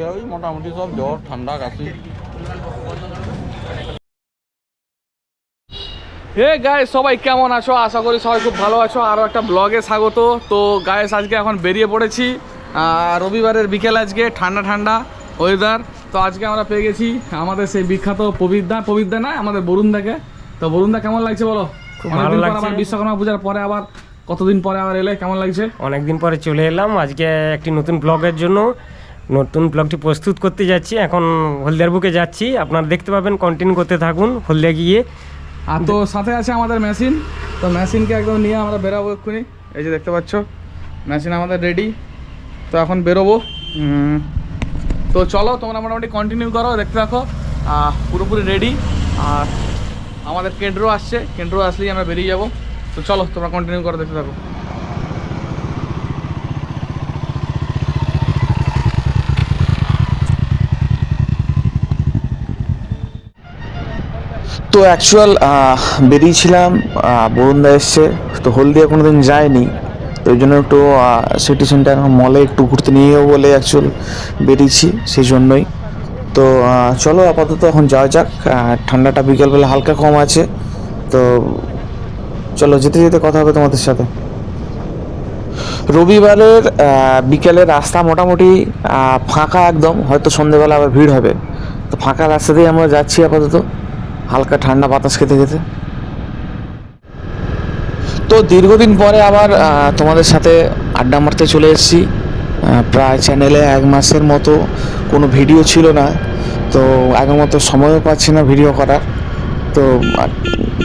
আছে ওই মোটামুটি সব জ্বর ঠান্ডা কাশি। হে গায়ে সবাই কেমন আছো? আশা করি সবাই খুব ভালো আছো। আরও একটা ব্লগে স্বাগত। তো গায়েস আজকে এখন বেরিয়ে পড়েছি। রবিবারের বিকেল আজকে ঠান্ডা ঠান্ডা ওয়েদার তো আজকে আমরা পেয়ে গেছি আমাদের সেই বিখ্যাত পবিদ্দা পবিদ্দা না আমাদের বরুণদাকে। তো বরুণদা কেমন লাগছে বলো? খুব ভালো লাগছে। আবার বিশ্বকর্মা পূজার পরে আবার কতদিন পরে আবার এলে? কেমন লাগছে? অনেকদিন পরে চলে এলাম। আজকে একটি নতুন ব্লগের জন্য। নতুন ব্লগটি প্রস্তুত করতে যাচ্ছি। এখন হলদিয়ার বুকে যাচ্ছি। আপনারা দেখতে পাবেন কন্টিনিউ করতে থাকুন হলদিয়া গিয়ে। আর তো সাথে আছে আমাদের মেশিন তো মেশিনকে একদম নিয়ে আমরা বেরাবো এক্ষুনি। এই যে দেখতে পাচ্ছ মেশিন আমাদের রেডি তো এখন বেরোবো। তো চলো তোমরা মোটামুটি কন্টিনিউ করো দেখতে আহ, পুরোপুরি রেডি আর আমাদের কেন্দ্র আসছে। কেন্দ্র আসলেই আমরা বেরিয়ে যাব। তো চলো তোমরা কন্টিনিউ করো দেখতে থাকো। তো অ্যাকচুয়াল বেরিয়েছিলাম বরুণদা এসছে, তো হলদিয়া কোনো দিন যায়নি, তো ওই জন্য একটু সিটি সেন্টার মলে একটু ঘুরতে নিয়ে যাব বলে অ্যাকচুয়াল বেরিয়েছি, সেই জন্যই। তো চলো আপাতত এখন যাওয়া যাক ঠান্ডাটা বিকেলবেলা হালকা কম আছে, তো চলো যেতে যেতে কথা হবে তোমাদের সাথে। রবিবারের বিকেলে রাস্তা মোটামুটি ফাঁকা একদম, হয়তো সন্ধেবেলা আবার ভিড় হবে। তো ফাঁকা রাস্তা দিয়ে আমরা যাচ্ছি আপাতত। হালকা ঠান্ডা বাতাস খেতে খেতে। তো দীর্ঘদিন পরে আবার তোমাদের সাথে আড্ডা মারতে চলে এসেছি। প্রায় চ্যানেলে এক মাসের মতো কোনো ভিডিও ছিল না। তো আগের মতো সময়ও পাচ্ছি না ভিডিও করার। তো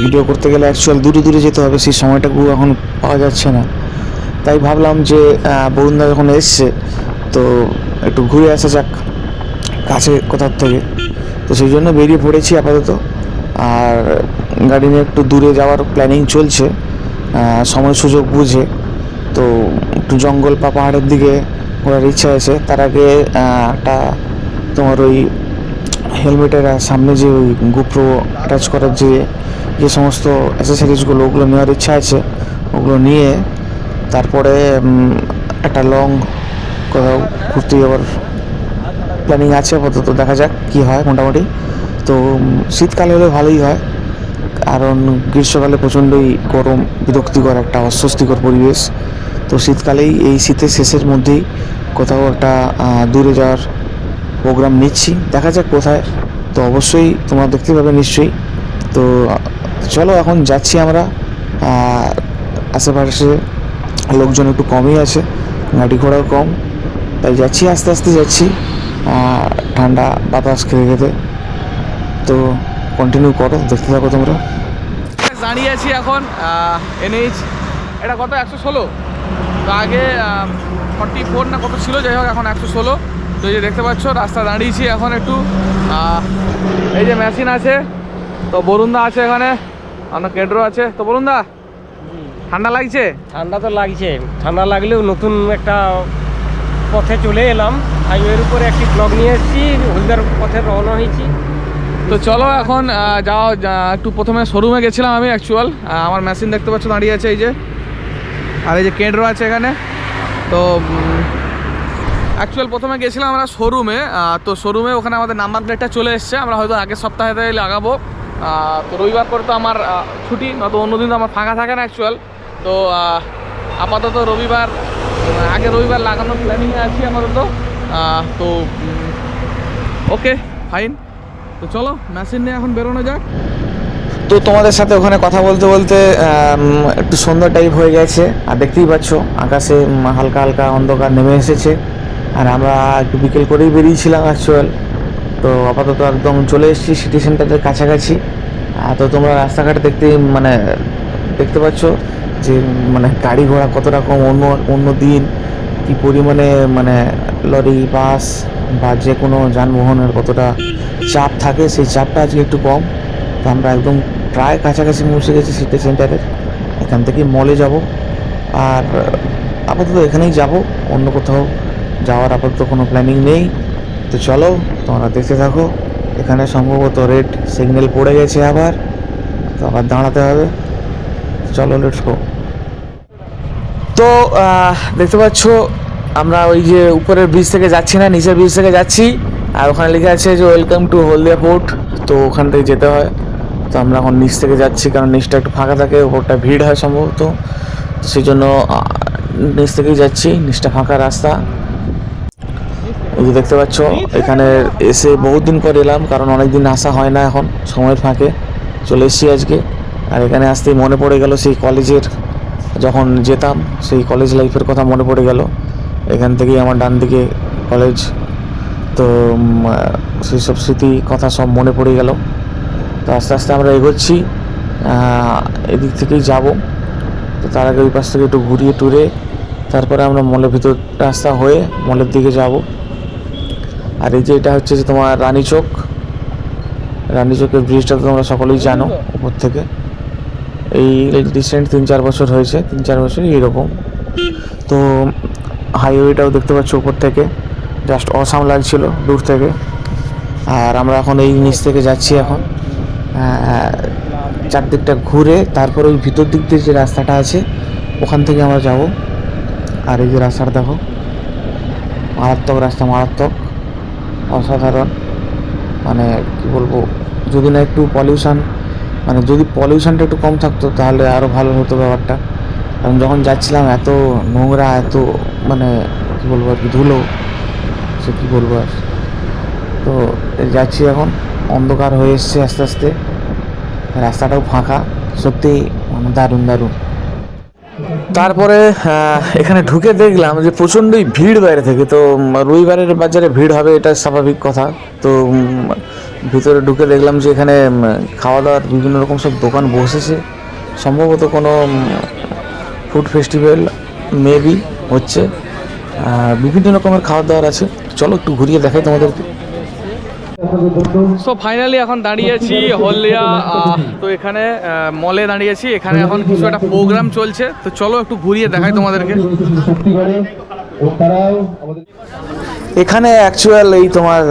ভিডিও করতে গেলে অ্যাকচুয়াল দূরে দূরে যেতে হবে, সেই সময়টাকেও এখন পাওয়া যাচ্ছে না। তাই ভাবলাম যে বরুণদা যখন এসছে, তো একটু ঘুরে আসা যাক কাছে কোথার থেকে। তো সেই জন্য বেরিয়ে পড়েছি আপাতত। আর গাড়ি নিয়ে একটু দূরে যাওয়ার প্ল্যানিং চলছে সময় সুযোগ বুঝে। তো একটু জঙ্গল বা পাহাড়ের দিকে ঘোরার ইচ্ছা আছে। তার আগে একটা তোমার ওই হেলমেটের সামনে যে ওই গোপ্রো অ্যাটাচ করার যে যে সমস্ত অ্যাসেসরিজগুলো ওগুলো নেওয়ার ইচ্ছা আছে। ওগুলো নিয়ে তারপরে একটা লং কোথাও ঘুরতে যাওয়ার প্ল্যানিং আছে। আপাতত দেখা যাক কি হয় মোটামুটি। তো শীতকালে হলে ভালোই হয়, কারণ গ্রীষ্মকালে প্রচণ্ডই গরম, বিরক্তিকর একটা, অস্বস্তিকর পরিবেশ। তো শীতকালেই এই শীতের শেষের মধ্যেই কোথাও একটা দূরে যাওয়ার প্রোগ্রাম নিচ্ছি। দেখা যাক কোথায়। তো অবশ্যই তোমরা দেখতে পাবে নিশ্চয়ই। তো, চলো এখন যাচ্ছি আমরা। আশেপাশে লোকজন একটু কমই আছে, গাড়ি ঘোড়াও কম। তাই যাচ্ছি, আস্তে আস্তে যাচ্ছি। ঠান্ডা বাতাস খেতে খেতে। তো কন্টিনিউ করো দেখতে থাকো তোমরা। দাঁড়িয়ে আছি এখন এনএইচ এটা কত একশো ষোলো? তো আগে ফর্টি ফোর না কত ছিল যাই হোক এখন একশো ষোলো। তো যে দেখতে পাচ্ছ রাস্তা দাঁড়িয়েছি এখন একটু। এই যে মেশিন আছে তো বরুণদা আছে এখানে আপনার কেন্দ্র আছে। তো বরুণদা ঠান্ডা লাগছে? ঠান্ডা তো লাগছে। ঠান্ডা লাগলেও নতুন একটা পথে চলে এলাম। হাইওয়ের উপরে একটি ব্লগ নিয়ে এসেছি হলদিয়ার পথে রওনা হয়েছি। তো চলো এখন আহ, যাও যা- একটু প্রথমে শোরুমে গেছিলাম আমি অ্যাকচুয়াল আমার মেশিন দেখতে পাচ্ছ দাঁড়িয়ে আছে এই যে। আর এই যে কেন্দ্র আছে এখানে। তো অ্যাকচুয়াল প্রথমে গেছিলাম আমরা শোরুমে তো শোরুমে ওখানে আমাদের নাম্বার প্লেটটা চলে এসছে আমরা হয়তো আগের সপ্তাহেতে লাগাবো। তো রবিবার করে তো আমার ছুটি নয়তো অন্যদিন তো আমার ফাঁকা থাকে না অ্যাকচুয়াল তো আপাতত রবিবার আগে রবিবার লাগানোর প্ল্যানিংয়ে আছি আহ, তো ওকে ফাইন তো চলো মেশিন নিয়ে এখন বেরোনো যাক। তো তোমাদের সাথে ওখানে কথা বলতে বলতে একটু সন্ধ্যা টাইপ হয়ে গেছে। আর দেখতেই পাচ্ছ, আকাশে হালকা হালকা অন্ধকার নেমে এসেছে। আর আমরা একটু বিকেল করেই বেরিয়েছিলাম অ্যাকচুয়াল তো আপাতত একদম চলে এসেছি সিটি সেন্টারের কাছাকাছি তো তোমরা রাস্তাঘাট দেখতে মানে দেখতে পাচ্ছ যে মানে গাড়ি ঘোড়া কত রকম, অন্য অন্য দিন কি পরিমাণে মানে লরি, বাস বা যে কোনো যানবাহনের কতটা চাপ থাকে, সেই চাপটা আজকে একটু কম, তো আমরা একদম প্রায় কাছাকাছি পৌঁছে গেছি সিটি সেন্টারের এখান থেকে মলে যাব। আর, আপাতত এখানেই যাব। অন্য কোথাও যাওয়ার আপাতত কোনো প্ল্যানিং নেই। তো চলো, তোমরা দেখতে থাকো। এখানে সম্ভবত রেড সিগন্যাল পড়ে গেছে আবার। তো আবার দাঁড়াতে হবে। চলো লেটস গো তো দেখতে পাচ্ছ, আমরা ওই যে উপরের ব্রিজ থেকে যাচ্ছি না, নিচের ব্রিজ থেকে যাচ্ছি। আর ওখানে লেখা আছে যে ওয়েলকাম টু হলদিয়া পোর্ট তো ওখান থেকে যেতে হয়। তো আমরা এখন নিচ থেকে যাচ্ছি, কারণ নিচটা একটু ফাঁকা থাকে, ওপরটা ভিড় হয় সম্ভবত। সেই জন্য নিচ থেকেই যাচ্ছি, নিচটা ফাঁকা রাস্তা। এই যে দেখতে পাচ্ছ, এখানে এসে বহুত দিন পর এলাম, কারণ অনেক দিন আসা হয় না এখন, সময়ের ফাঁকে। চলে এসেছি আজকে। আর এখানে আসতেই মনে পড়ে গেল সেই কলেজের, যখন যেতাম, সেই কলেজ লাইফের কথা মনে পড়ে গেল। এখান থেকেই আমার ডান দিকে কলেজ তো সেই সব স্মৃতি কথা সব মনে পড়ে গেল। তো আস্তে আস্তে আমরা এগোচ্ছি। এদিক থেকেই যাব। তো তার আগে ওই পাশ থেকে একটু ঘুরিয়ে টুরে তারপরে আমরা মলের ভিতর রাস্তা হয়ে মলের দিকে যাব। আর এই যে এটা হচ্ছে যে তোমার রানী চোখ রানী চোখের ব্রিজটা তো তোমরা সকলেই জানো উপর থেকে। এই রিসেন্ট তিন চার বছর হয়েছে, তিন চার বছর এইরকম তো হাইওয়েটাও দেখতে পাচ্ছ উপর থেকে। জাস্ট অসাম লাগছিল দূর থেকে। আর আমরা এখন এই নিচ থেকে যাচ্ছি এখন। চারদিকটা ঘুরে তারপর ওই ভিতর দিক দিয়ে যে রাস্তাটা আছে, ওখান থেকে আমরা যাব। আর এই যে রাস্তাটা দেখো, মারাত্মক রাস্তা, মারাত্মক, অসাধারণ। মানে কি বলব, যদি না একটু পলিউশন মানে যদি পলিউশনটা একটু কম থাকতো, তাহলে আরও ভালো হতো ব্যাপারটা। কারণ যখন যাচ্ছিলাম, এত নোংরা, এত মানে কী বলব, আর কি ধুলো সে কী বলব আর? তো যাচ্ছি এখন, অন্ধকার হয়ে এসছে আস্তে আস্তে। রাস্তাটাও ফাঁকা, সত্যি মানে দারুণ দারুণ। তারপরে এখানে ঢুকে দেখলাম যে প্রচণ্ডই ভিড় বাইরে থেকে, তো রবিবারের বাজারে ভিড় হবে, এটা স্বাভাবিক কথা। তো ভিতরে ঢুকে দেখলাম যে এখানে খাওয়া দাওয়ার বিভিন্ন রকম সব দোকান বসেছে। সম্ভবত কোনো ফুড ফেস্টিভ্যাল মেবি হচ্ছে। বিভিন্ন রকমের খাওয়া দাওয়ার আছে। চলো একটু ঘুরিয়ে দেখাই তোমাদেরকে। সো ফাইনালি এখন দাঁড়িয়েছি হলদিয়া তো এখানে মলে দাঁড়িয়েছি এখানে এখন কিছু একটা প্রোগ্রাম চলছে। তো চলো একটু ঘুরিয়ে দেখাই তোমাদেরকে। এখানে অ্যাকচুয়াল এই তোমার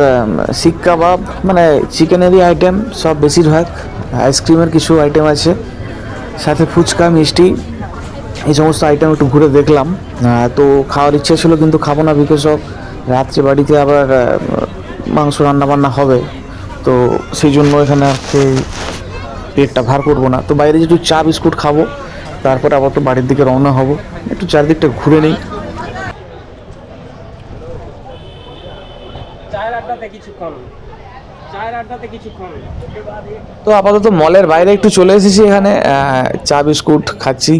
শিক কাবাব মানে চিকেনেরই আইটেম সব বেশিরভাগ। আইসক্রিমের কিছু আইটেম আছে। সাথে ফুচকা মিষ্টি এই সমস্ত আইটেম একটু ঘুরে দেখলাম। তো খাওয়ার ইচ্ছে ছিল কিন্তু খাব না বিকজ অফ রাত্রে বাড়িতে আবার মাংস রান্না বান্না হবে। তো সেই জন্য এখানে খেয়ে পেটটা ভার করব না। তো বাইরে একটু চা বিস্কুট খাব তারপর আবার তো বাড়ির দিকে রওনা হব। একটু চারদিকটা ঘুরে নিই। চায়ের আড্ডাতে কিছুক্ষণ। তো আপাতত মলের বাইরে একটু চলে এসেছি এখানে। চা বিস্কুট খাচ্ছি।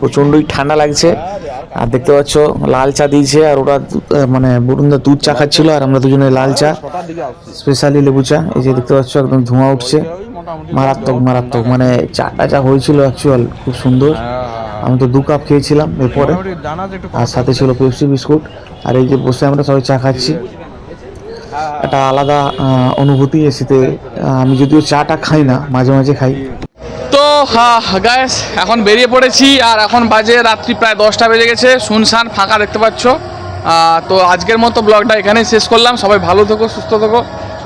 প্রচণ্ডই ঠান্ডা লাগছে। আর দেখতে পাচ্ছ, লাল চা দিয়েছে আর ওরা মানে বরুণদা দুধ চা খাচ্ছিল আর আমরা দুজনে লাল চা, স্পেশালি লেবু চা। এই যে দেখতে পাচ্ছ, একদম ধোঁয়া উঠছে। মারাত্মক মারাত্মক মানে চাটা চা হয়েছিল অ্যাকচুয়াল খুব সুন্দর। আমি তো দু কাপ খেয়েছিলাম এরপরে। আর সাথে ছিল পেপসি বিস্কুট আর এই যে বসে আমরা সবাই চা খাচ্ছি। একটা আলাদা অনুভূতি এসিতে আমি যদিও চাটা খাই না, মাঝে মাঝে খাই। তো গায়েস এখন বেরিয়ে পড়েছি আর এখন বাজে রাত্রি প্রায় দশটা বেজে গেছে। শুনশান ফাঁকা দেখতে পাচ্ছ। তো আজকের মতো ব্লগটা এখানেই শেষ করলাম। সবাই ভালো থেকো, সুস্থ থেকো।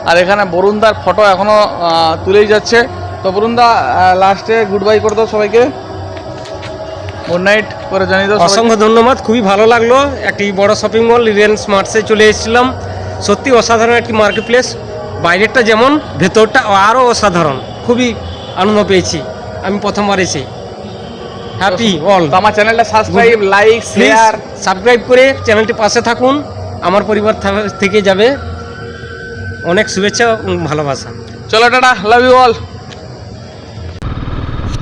আর এখানে বরুণদার ফটো এখনও তুলেই যাচ্ছে। তো বরুণদা লাস্টে গুড বাই করে দাও সবাইকে। গুড নাইট করে জানিয়ে দাও অসংখ্য ধন্যবাদ, খুবই ভালো লাগল। একটি বড় শপিং মল রিলায়েন্স মার্টসে চলে এসেছিলাম। সত্যি অসাধারণ একটি মার্কেট প্লেস বাইরেরটা যেমন, ভেতরটা আরও অসাধারণ। খুবই আনন্দ পেয়েছি। আমি প্রথমবার এসে হ্যাপি অল তো আমার চ্যানেলটা সাবস্ক্রাইব লাইক শেয়ার সাবস্ক্রাইব করে চ্যানেলটি পাশে থাকুন। আমার পরিবার থা- থেকে যাবে। অনেক শুভেচ্ছা এবং ভালোবাসা। চলো টাটা লাভ ইউ অল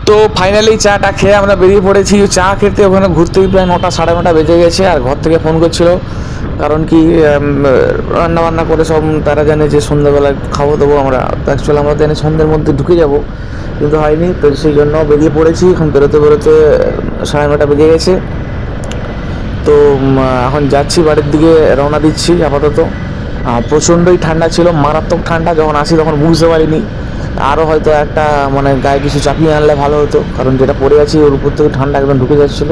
তো ফাইনালি চাটা খেয়ে আমরা বেরিয়ে পড়েছি। চা খেতে ওখানে ঘুরতেই প্রায় নটা সাড়ে নটা বেজে গেছে আর ঘর থেকে ফোন করছিল। কারণ কি রান্না বান্না করে সব তারা জানে যে সন্ধ্যাবেলা খাব দেবো আমরা। অ্যাকচুয়ালি আমরা জানি সন্ধ্যের মধ্যে ঢুকে যাব। কিন্তু হয়নি তো সেই জন্য বেরিয়ে পড়েছি। এখন বেরোতে বেরোতে সাড়ে নটা বেজে গেছে। তো এখন যাচ্ছি বাড়ির দিকে রওনা দিচ্ছি আপাতত। প্রচণ্ডই ঠান্ডা ছিল মারাত্মক ঠান্ডা যখন আসি তখন বুঝতে পারিনি। আরও হয়তো একটা মানে গায়ে কিছু চাপিয়ে আনলে ভালো হতো। কারণ যেটা পরে আছি ওর উপর থেকে ঠান্ডা একদম ঢুকে যাচ্ছিল।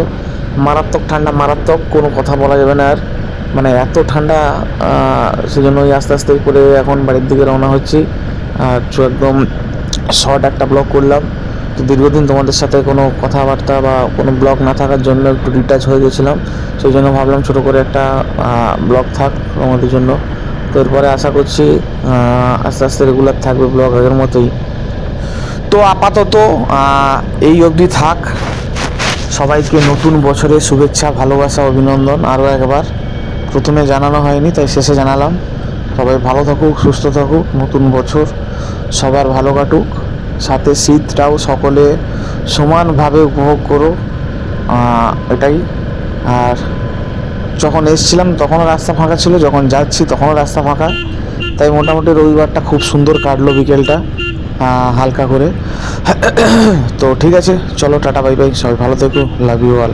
মারাত্মক ঠান্ডা মারাত্মক কোনো কথা বলা যাবে না আর। মানে এত ঠান্ডা আহ, সেজন্য ওই আস্তে আস্তে করে এখন বাড়ির দিকে রওনা হচ্ছি। আর একদম শর্ট একটা ব্লগ করলাম। তো দীর্ঘদিন তোমাদের সাথে কোনো কথাবার্তা বা কোনো ব্লগ না থাকার জন্য একটু ডিটাচ হয়ে গেছিলাম। সেই জন্য ভাবলাম ছোটো করে একটা ব্লগ থাক তোমাদের জন্য। তো এরপরে আশা করছি আস্তে আস্তে রেগুলার থাকবে ব্লগ আগের মতোই। তো আপাতত এই অবধি থাক। সবাইকে নতুন বছরের শুভেচ্ছা, ভালোবাসা, অভিনন্দন। আরও একবার প্রথমে জানানো হয়নি, তাই শেষে জানালাম। সবাই ভালো থাকুক, সুস্থ থাকুক। নতুন বছর সবার ভালো কাটুক, সাথে শীতটাও সকলে সমানভাবে উপভোগ করো এটাই। আর যখন এসছিলাম, তখনও রাস্তা ফাঁকা ছিল, যখন যাচ্ছি তখনও রাস্তা ফাঁকা। তাই মোটামুটি রবিবারটা খুব সুন্দর কাটলো বিকেলটা হালকা করে। তো ঠিক আছে, চলো, টাটা, বাই বাই, সবাই ভালো থেকো লাভ ইউ অল